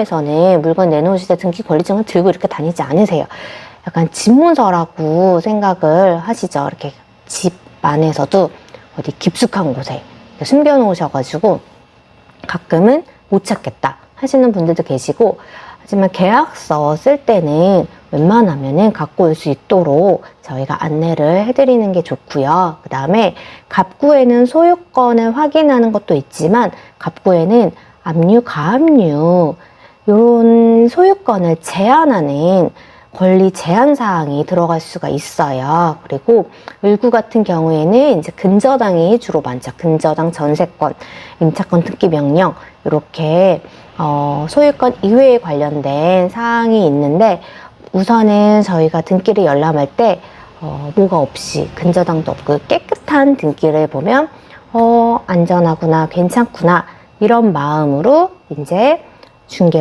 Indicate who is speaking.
Speaker 1: 에서는 물건 내놓으실 때 등기 권리증을 들고 이렇게 다니지 않으세요. 약간 집문서라고 생각을 하시죠. 이렇게 집 안에서도 어디 깊숙한 곳에 숨겨 놓으셔가지고 가끔은 못 찾겠다 하시는 분들도 계시고 하지만 계약서 쓸 때는 웬만하면은 갖고 올 수 있도록 저희가 안내를 해드리는 게 좋고요. 그 다음에 갑구에는 소유권을 확인하는 것도 있지만 갑구에는 압류, 가압류 이런 소유권을 제한하는 권리 제한 사항이 들어갈 수가 있어요. 그리고 을구 같은 경우에는 이제 근저당이 주로 많죠. 근저당 전세권, 임차권 등기 명령 이렇게 어, 소유권 이외에 관련된 사항이 있는데 우선은 저희가 등기를 열람할 때 어, 뭐가 없이 근저당도 없고 깨끗한 등기를 보면 어, 안전하구나, 괜찮구나 이런 마음으로 이제 중개를